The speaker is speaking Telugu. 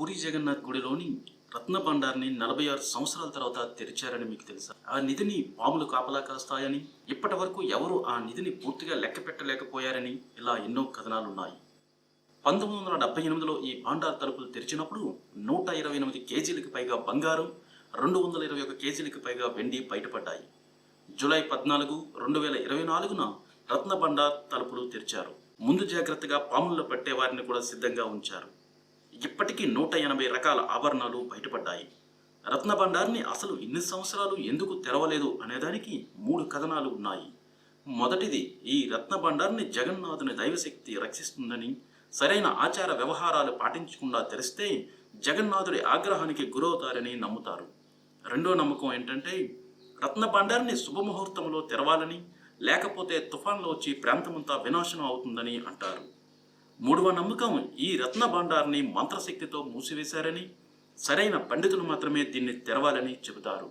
పూరి జగన్నాథ్ గుడిలోని రత్న భండార్ని నలభై ఆరు సంవత్సరాల తర్వాత తెరిచారని మీకు తెలుసా? ఆ నిధిని పాములు కాపలా కాస్తాయని ఇప్పటి వరకు ఎవరు ఆ నిధిని పూర్తిగా లెక్క పెట్టలేకపోయారని ఇలా ఎన్నో కథనాలున్నాయి. పంతొమ్మిది వందల డెబ్బై ఎనిమిదిలో ఈ భాండార్ తలుపులు తెరిచినప్పుడు నూట ఇరవై ఎనిమిది కేజీలకు పైగా బంగారం రెండు వందల ఇరవై ఒక కేజీలకు పైగా వెండి బయటపడ్డాయి. జూలై పద్నాలుగు రెండు వేల ఇరవై నాలుగున రత్న భండార్ తలుపులు తెరిచారు. ముందు జాగ్రత్తగా పాముల్లో పట్టే వారిని కూడా సిద్ధంగా ఉంచారు. ఇప్పటికీ నూట ఎనభై రకాల ఆభరణాలు బయటపడ్డాయి. రత్న భండార్ని అసలు ఇన్ని సంవత్సరాలు ఎందుకు తెరవలేదు అనేదానికి మూడు కథనాలు ఉన్నాయి. మొదటిది ఈ రత్న భండార్ని జగన్నాథుని దైవశక్తి రక్షిస్తుందని సరైన ఆచార వ్యవహారాలు పాటించకుండా తెరిస్తే జగన్నాథుడి ఆగ్రహానికి గురవుతారని నమ్ముతారు. రెండో నమ్మకం ఏంటంటే రత్న భండార్ని శుభముహూర్తంలో తెరవాలని లేకపోతే తుఫాన్లో వచ్చి ప్రాంతమంతా వినాశనం అవుతుందని అంటారు. మూడవ నమ్మకం ఈ రత్న భాండార్ని మంత్రశక్తితో మూసివేశారని సరైన పండితులు మాత్రమే దీన్ని తెరవాలని చెబుతారు.